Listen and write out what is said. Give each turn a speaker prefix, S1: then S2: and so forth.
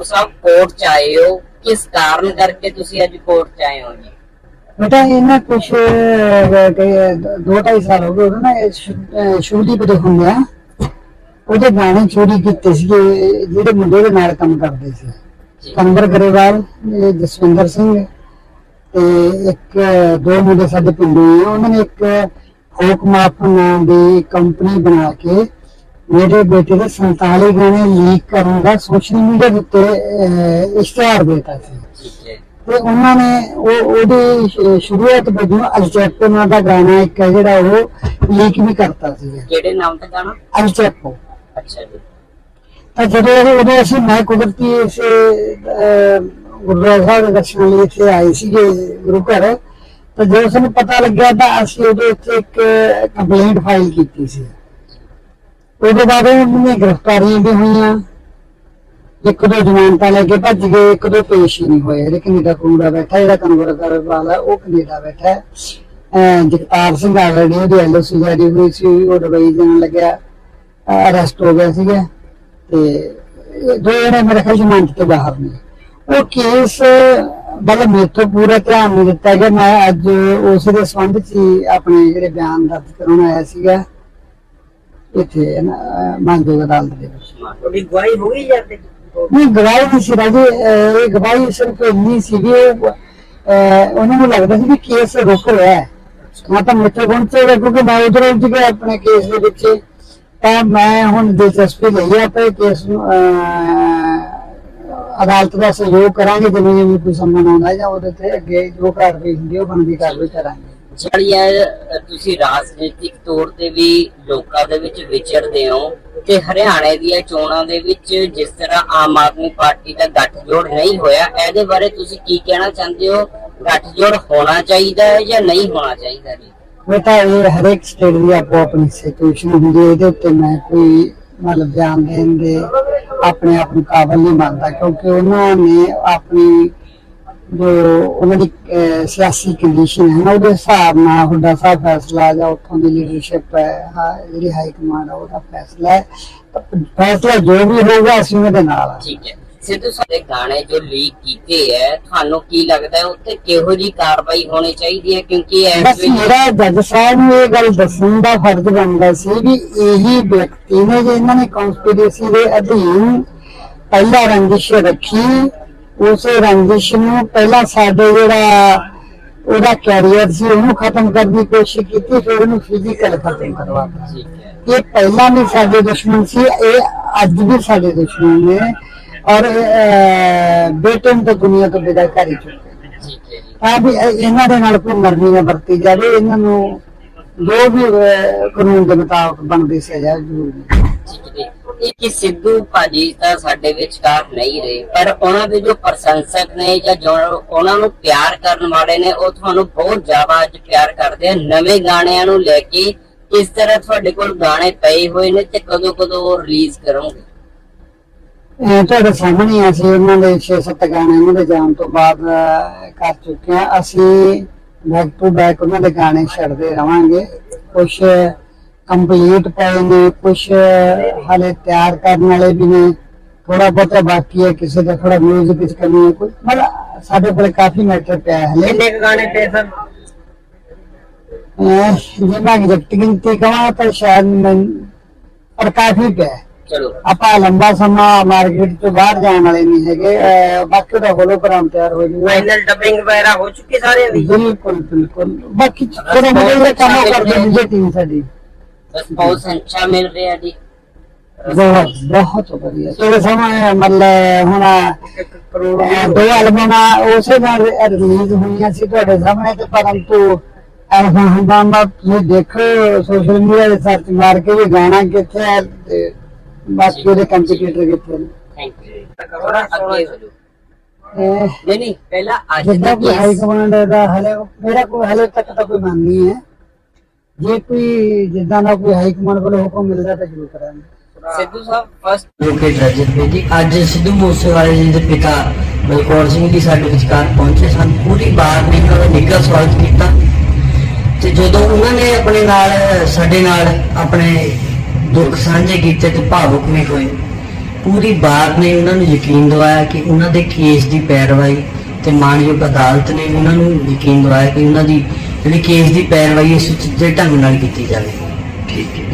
S1: ਕੌਰ ਸਾਹਿਬ court ਚ ਆਏ ਹੋ? ਕਿਸ ਕਾਰਨ ਕਰਕੇ ਤੁਸੀਂ ਅੱਜ ਕੋਰਟ ਚ ਆਏ ਹੋ ਜੀ?
S2: ਬੇਟਾ ਇਹ ਨਾ ਕੁਛ ਅਹ, ਦੋ ਢਾਈ ਸਾਲ ਹੋ ਗਏ ਉਹਨੂੰ ਨਾ ਸ਼ੂਟੀ ਬੜੇ ਹੁੰਦੇ ਆ। ਉਹਦੇ ਗਾਣੇ ਚੋਰੀ ਕੀਤੇ ਸੀ ਜਿਹੜੇ ਮੁੰਡੇ ਦੇ ਨਾਲ ਕੰਮ ਕਰਦੇ ਸੀ।
S1: ਜੀ।
S2: ਕੰਵਰ ਗਰੇਵਾਲ ਜਸਵਿੰਦਰ ਸਿੰਘ ਤੇ ਇੱਕ ਦੋ ਮੁੰਡੇ ਸਾਡੇ ਪਿੰਡੋਂ ਉਹਨਾਂ ਨੇ ਇੱਕ ਫੋਕ ਮਾਪ ਨਾਂ ਦੀ ਕੰਪਨੀ ਬਣਾ ਕੇ ਮੇਰੇ ਬੇਟੇ ਦੇ 47 ਗਾਣੇ ਲੀਕ ਕਰਨ ਦਾ ਸੋਸ਼ਲ ਮੀਡੀਆ ਦੇ ਉੱਤੇ ਇਸ਼ਤਿਹਾਰ ਦਿੱਤਾ ਸੀ। ਤੇ ਉਹਨਾਂ ਨੇ ਉਹ ਉਹਦੀ ਸ਼ੁਰੂਆਤ ਵਜੋਂ ਅਲਚੈਪੋ ਨਾਂ ਦਾ ਗਾਣਾ ਇੱਕ ਹੈ ਜਿਹੜਾ ਉਹ ਲੀਕ ਵੀ ਕਰਤਾ ਸੀ।
S1: ਕਿਹੜੇ ਨਾਮ ਤੇ ਗਾਣਾ?
S2: ਅਲਚੈਪੋ।
S1: ਅੱਛਾ ਜੀ।
S2: ਤਾਂ ਜਦੋਂ ਇਹ ਉਦੋਂ ਅਸੀਂ ਮੈਂ ਕੁਦਰਤੀ ਇਸ ਗੁਰਦੁਆਰਾ ਸਾਹਿਬ ਦੇ ਦਰਸ਼ਨ ਲਈ ਇੱਥੇ ਆਏ ਸੀਗੇ ਗੁਰੂ ਘਰ ਤਾਂ ਜਦੋਂ ਸਾਨੂੰ ਪਤਾ ਲੱਗਿਆ ਤਾਂ ਅਸੀਂ ਉਹਦੇ ਉੱਤੇ ਇੱਕ ਕੰਪਲੇਂਟ ਫਾਈਲ ਕੀਤੀ ਸੀ। ਉਹਦੇ ਬਾਅਦ ਉਹਨਾਂ ਦੀਆਂ ਗ੍ਰਿਫਤਾਰੀਆਂ ਵੀ ਹੋਈਆਂ। ਇੱਕ ਦੋ ਜ਼ਮਾਨਤਾਂ ਲੈ ਕੇ ਭੱਜ ਗਏ, ਇੱਕ ਦੋ ਪੇਸ਼ ਹੀ ਨਹੀਂ ਹੋਏ। ਇਹਦੇ ਕੈਨੇਡਾ ਕਨੂੜਾ ਬੈਠਾ, ਜਿਹੜਾ ਕਨਵਰ ਕਰਵਾਲਾ ਉਹ ਕੈਨੇਡਾ ਬੈਠਾ। ਜਗਤਾਰ ਸਿੰਘ ਆਲਰੇਡੀ ਉਹਦੀ ਐਲਓਸੀ ਜਾਰੀ ਹੋਈ ਸੀ, ਉਹ ਦੁਬਈ ਜਾਣ ਲੱਗਿਆ। ਅਰੈਸਟ ਹੋ ਗਿਆ ਸੀਗਾ। ਤੇ ਇਹ ਦੋ ਜਣੇ ਮੇਰੇ ਖਿਆਲ ਜ਼ਮਾਨਤ ਤੋਂ ਬਾਹਰ ਨੇ। ਉਹ ਕੇਸ ਬਲ ਮੇਰੇ ਤੋਂ ਪੂਰਾ ਧਿਆਨ ਨਹੀਂ ਦਿੱਤਾ ਗਿਆ। ਮੈਂ ਅੱਜ ਉਸ ਦੇ ਸੰਬੰਧ ਚ ਹੀ ਆਪਣੇ ਜਿਹੜੇ ਬਿਆਨ ਦਰਜ ਕਰਾਉਣ ਆਇਆ ਸੀਗਾ। ਇੱਥੇ ਨਾ ਮਾਨਯੋਗ ਅਦਾਲਤ ਦੇ ਵਿੱਚ।
S1: ਤੁਹਾਡੀ ਗਵਾਹੀ ਹੋ ਗਈ ਜਾਂਦੇ
S2: ਨਹੀਂ ਗਵਾਹੀ ਨਹੀਂ ਸੀ ਰਾਜੇ ਇਹ ਗਵਾਹੀ ਸਿਰਫ ਇੰਨੀ ਸੀ ਵੀ ਉਹ, ਅਹ ਉਹਨਾਂ ਨੂੰ ਲੱਗਦਾ ਸੀ ਵੀ ਕੇਸ ਰੁਕ ਰਿਹਾ ਹੈ। ਮੈਂ ਤਾਂ ਮਿੱਠੇ ਪਹੁੰਚੇ ਕਿਉਂਕਿ ਮੈਂ ਉਧਰ ਉੱਜ ਗਿਆ ਆਪਣੇ ਕੇਸ ਦੇ ਵਿੱਚ। ਤਾਂ ਮੈਂ ਹੁਣ ਦਿਲਚਸਪੀ ਲਈ ਹੈ ਤੇ ਕੇਸ ਨੂੰ ਅਹ, ਅਦਾਲਤ ਦਾ ਸਹਿਯੋਗ ਕਰਾਂਗੇ ਜਿਵੇਂ ਜਿਵੇਂ ਕੋਈ ਸੰਮਨ ਆਉਂਦਾ ਜਾਂ ਉਹਦੇ ਤੇ ਅੱਗੇ ਜੋ ਕਾਰਵਾਈ ਹੁੰਦੀ ਹੈ ਉਹ ਬਣਦੀ ਕਾਰਵਾਈ ਕਰਾਂਗੇ।
S1: ਚੜੀਆ ਤੁਸੀਂ ਰਾਜਨੀਤਿਕ ਤੌਰ ਤੇ ਵੀ ਲੋਕਾਂ ਦੇ ਵਿੱਚ ਵਿਚਰਦੇ ਹੋ ਤੇ ਹਰਿਆਣੇ ਦੀਆਂ ਚੋਣਾਂ ਦੇ ਵਿੱਚ ਜਿਸ ਤਰ੍ਹਾਂ ਆਮ ਆਦਮੀ ਪਾਰਟੀ ਦਾ ਗੱਠਜੋੜ ਨਹੀਂ ਹੋਇਆ, ਇਹਦੇ ਬਾਰੇ ਤੁਸੀਂ ਕੀ ਕਹਿਣਾ ਚਾਹੁੰਦੇ ਹੋ? ਗੱਠਜੋੜ ਹੋਣਾ ਚਾਹੀਦਾ ਹੈ ਜਾਂ ਨਹੀਂ ਹੋਣਾ ਚਾਹੀਦਾ ਜੀ?
S2: ਬੇਟਾ ਇਹ ਹਰੇਕ ਸਟੇਟ ਦੀ ਆਪੋ ਆਪਣੀ ਸਿਚੁਏਸ਼ਨ ਹੁੰਦੀ ਹੈ, ਇਹਦੇ ਉੱਤੇ ਮੈਂ ਕੋਈ ਮਤਲਬ ਬਿਆਨ ਦੇਣ ਦੇ ਆਪਣੇ ਆਪ ਨੂੰ ਕਾਬਲ ਨਹੀਂ ਮੰਨਦਾ, ਕਿਉਂਕਿ ਉਹਨਾਂ ਨੇ ਆਪਣੀ ਜੋ ਉਹਨਾਂ ਦੀ ਸਿਆਸੀ ਕੰਡੀਸ਼ਨ ਹੈ ਨਾ ਉਹਦੇ ਹਿਸਾਬ ਨਾਲ ਹੁੱਡਾ ਸਾਹਿਬ ਫੈਸਲਾ ਜਾਂ ਉੱਥੋਂ ਦੀ ਲੀਡਰਸ਼ਿਪ ਹੈ ਹਾਂ, ਜਿਹੜੀ ਹਾਈ ਕਮਾਂਡ ਆ ਉਹਦਾ ਫੈਸਲਾ ਹੈ। ਫੈਸਲਾ ਜੋ ਵੀ ਹੋਊਗਾ ਅਸੀਂ ਉਹਦੇ ਨਾਲ ਹਾਂ
S1: ਠੀਕ ਹੈ। ਸਿੱਧੂ ਦੇ ਗਾਣੇ ਜੋ ਲੀਕ ਕੀਤੇ ਹੈ ਤੁਹਾਨੂੰ ਕੀ ਲੱਗਦਾ ਹੈ ਉੱਤੇ ਕਿਹੋ ਜੀ ਕਾਰਵਾਈ ਹੋਣੀ ਚਾਹੀਦੀ ਹੈ? ਕਿਉਂਕਿ ਵੇਲੇ
S2: ਮੇਰਾ ਜੱਜ ਸਾਹਿਬ ਨੂੰ ਇਹ ਗੱਲ ਦੱਸਣ ਦਾ ਫਰਜ਼ ਬਣਦਾ ਸੀ ਵੀ ਇਹੀ ਵਿਅਕਤੀ ਨੇ ਜੇ ਇਹਨਾਂ ਨੇ ਕਨਸਪੀਰੇਸੀ ਦੇ ਅਧੀਨ ਪਹਿਲਾ ਰੰਜਿਸ਼ ਰੱਖੀ ਉਸ ਰੰਜਿਸ਼ ਨੂੰ ਪਹਿਲਾਂ ਸਾਡੇ ਜਿਹੜਾ ਉਹਦਾ ਕੈਰੀਅਰ ਸੀ ਉਹਨੂੰ ਖਤਮ ਕਰਨ ਦੀ ਕੋਸ਼ਿਸ਼ ਕੀਤੀ ਫਿਰ ਉਹਨੂੰ ਫਿਜ਼ੀਕਲ ਖਤਮ ਕਰਵਾਤਾ
S1: ਠੀਕ ਹੈ
S2: ਇਹ ਪਹਿਲਾਂ ਵੀ ਸਾਡੇ ਦੁਸ਼ਮਣ ਸੀ ਇਹ ਅੱਜ ਵੀ ਸਾਡੇ ਦੁਸ਼ਮਣ ਨੇ। ਔਰ ਬੇਟੇ ਨੂੰ ਤਾਂ ਦੁਨੀਆ ਤੋਂ ਵਿਦਾ ਕਰ ਹੀ ਚੁੱਕੇ ਤਾਂ ਵੀ ਇਹ- ਇਹਨਾਂ ਦੇ ਨਾਲ ਕੋਈ ਨਰਮੀ ਨਾ ਵਰਤੀ ਜਾਵੇ ਇਹਨਾਂ ਨੂੰ ਜੋ ਵੀ ਕਾਨੂੰਨ ਦੇ ਮੁਤਾਬਕ ਬਣਦੀ ਸਜ਼ਾ ਜ਼ਰੂਰ।
S1: ਠੀਕ ਹੈ ਕਿ ਸਿੱਧੂ ਭਾਜੀ ਤਾਂ ਸਾਡੇ ਵਿਚਕਾਰ ਨਹੀਂ ਰਹੇ, ਪਰ ਉਹਨਾਂ ਦੇ ਜੋ ਪ੍ਰਸ਼ੰਸਕ ਨੇ ਜਾਂ ਜੋ ਉਹਨਾਂ ਨੂੰ ਪਿਆਰ ਕਰਨ ਵਾਲੇ ਨੇ, ਉਹ ਤੁਹਾਨੂੰ ਬਹੁਤ ਜ਼ਿਆਦਾ ਅੱਜ ਪਿਆਰ ਕਰਦੇ ਆ। ਨਵੇਂ ਗਾਣਿਆਂ ਨੂੰ ਲੈ ਕੇ ਇਸ ਤਰ੍ਹਾਂ ਤੁਹਾਡੇ ਕੋਲ ਗਾਣੇ ਪਏ ਹੋਏ ਨੇ ਤੇ ਕਦੋਂ ਕਦੋਂ ਉਹ ਰਿਲੀਜ਼ ਕਰੋਗੇ?
S2: ਇਹ ਤੁਹਾਡੇ ਸਾਹਮਣੇ ਅਸੀਂ ਉਹਨਾਂ ਦੇ 6-7 ਗਾਣੇ ਉਹਨਾਂ ਦੇ ਜਾਣ ਤੋਂ ਬਾਅਦ ਕਰ ਚੁੱਕੇ ਆ। ਅਸੀਂ ਬੈਕ ਟੂ ਬੈਕ ਉਹਨਾਂ ਦੇ ਗਾਣੇ ਛੱਡਦੇ ਰਵਾਂਗੇ। ਕੁਝ ਕੰਪਲੀਟ ਪਏ ਨੇ ਕੁਝ ਹਾਲੇ ਤਿਆਰ ਕਰਨ ਵਾਲੇ ਵੀ ਨੇ ਥੋੜਾ ਬਹੁਤਾ ਬਾਕੀ ਹੈ ਕਿਸੇ ਦਾ ਥੋੜਾ ਮਿਊਜ਼ਿਕ ਵਿੱਚ ਕਮੀ ਹੈ ਕੋਈ ਮਤਲਬ ਸਾਡੇ ਕੋਲ ਕਾਫੀ ਮੈਟਰ ਪਿਆ ਹੈ।
S1: ਕਿੰਨੇ ਗਾਣੇ ਪਏ
S2: ਅਹ, ਜੇ ਮੈਂ ਐਗਜ਼ੈਕਟ ਗਿਣਤੀ ਕਹਾਂ ਤਾਂ ਸ਼ਾਇਦ ਮੈਂ ਪਰ ਕਾਫੀ ਪਿਆ।
S1: ਚਲੋ।
S2: ਆਪਾਂ ਲੰਬਾ ਸਮਾਂ ਮਾਰਕੀਟ ਤੋਂ ਬਾਹਰ ਜਾਣ ਵਾਲੇ ਨਹੀਂ ਹੈਗੇ ਬਾਕੀ ਦਾ ਹੋਲੋਗ੍ਰਾਮ ਤਿਆਰ ਹੋ ਜੂਗਾ।
S1: ਫਾਈਨਲ ਡਬਿੰਗ ਵਗੈਰਾ ਹੋ ਚੁੱਕੀ ਸਾਰਿਆਂ ਦੀ?
S2: ਬਿਲਕੁਲ ਬਿਲਕੁਲ। ਬਾਕੀ ਥੋੜਾ ਕੰਮ ਕਰਦੇ ਨੇ ਟੀਮ ਸਾਡੀ।
S1: ਰਿਸਪੌਂਸ ਅੱਛਾ ਮਿਲ ਰਿਹਾ ਜੀ।
S2: ਬਹੁਤ ਬਹੁਤ ਵਧੀਆ। ਤੇਰੇ ਸਾਹਮਣੇ ਮਤਲਬ ਹੁਣ ਅਹ, ਦੋ ਐਲਬਮਾਂ ਉਸੇ ਨਾਲ ਰਿਲੀਜ਼ ਹੋਈਆਂ ਸੀ ਤੁਹਾਡੇ ਸਾਹਮਣੇ ਤੇ ਪਰੰਤੂ ਐਸਾ ਹੁੰਦਾ ਮੈਂ ਤੁਸੀਂ ਦੇਖੋ ਸੋਸ਼ਲ ਮੀਡੀਆ ਤੇ ਸਰਚ ਮਾਰ ਕੇ ਵੀ ਗਾਣਾ ਕਿੱਥੇ ਹੈ ਤੇ ਬਾਕੀ ਉਹਦੇ ਕੰਪੀਟੀਟਰ ਕਿੱਥੇ ਨੇ।
S1: ਥੈਂਕ ਯੂ ਥੋੜਾ ਅੱਗੇ ਹੋ ਜਾਓ ਨਹੀਂ ਨਹੀਂ ਪਹਿਲਾਂ ਅੱਜ
S2: ਕੋਈ ਹਾਈ ਕਮਾਂਡ ਦਾ ਹਲੇ ਮੇਰਾ ਕੋਈ ਹਲੇ ਤੱਕ ਤਾਂ ਕੋਈ ਮੰਨ ਨਹੀਂ ਹੈ। ਜੇ ਕੋਈ ਜਿੱਦਾਂ ਦਾ ਕੋਈ ਹਾਈ ਕਮਾਂਡ ਵੱਲੋਂ ਹੁਕਮ ਮਿਲਦਾ ਤਾਂ ਜ਼ਰੂਰ ਕਰਾਂਗੇ।
S1: ਸਿੱਧੂ ਸਾਹਿਬ ਫਸਟ
S3: ਲੋਕੇ ਟ੍ਰੈਜਡੀ ਜੀ। ਅੱਜ ਸਿੱਧੂ ਮੂਸੇਵਾਲੇ ਜੀ ਦੇ ਪਿਤਾ ਬਲਕੌਰ ਸਿੰਘ ਜੀ ਸਾਡੇ ਵਿਚਕਾਰ ਪਹੁੰਚੇ ਸਨ। ਪੂਰੀ ਬਾਤ ਨੇ ਉਹਨਾਂ ਦਾ ਨਿੱਘਾ ਕੀਤਾ। ਤੇ ਜਦੋਂ ਉਹਨਾਂ ਨੇ ਆਪਣੇ ਨਾਲ ਸਾਡੇ ਨਾਲ ਆਪਣੇ ਦੁੱਖ ਸਾਂਝੇ ਕੀਤੇ ਤੇ ਭਾਵੁਕ ਨੇ ਹੋਏ ਪੂਰੀ ਬਾਤ ਨੇ ਉਹਨਾਂ ਨੂੰ ਯਕੀਨ ਦਵਾਇਆ ਕਿ ਉਹਨਾਂ ਦੇ ਕੇਸ ਦੀ ਪੈਰਵਾਈ ਤੇ ਮਾਨਯੋਗ ਅਦਾਲਤ ਨੇ ਉਹਨਾਂ ਨੂੰ ਯਕੀਨ ਦਵਾਇਆ ਕਿ ਉਹਨਾਂ ਦੀ ਜਿਹੜੀ ਕੇਸ ਦੀ ਪੈਰਵਾਈ ਇਸ ਢੰਗ ਨਾਲ ਕੀਤੀ ਜਾਵੇ।
S4: ਠੀਕ ਹੈ।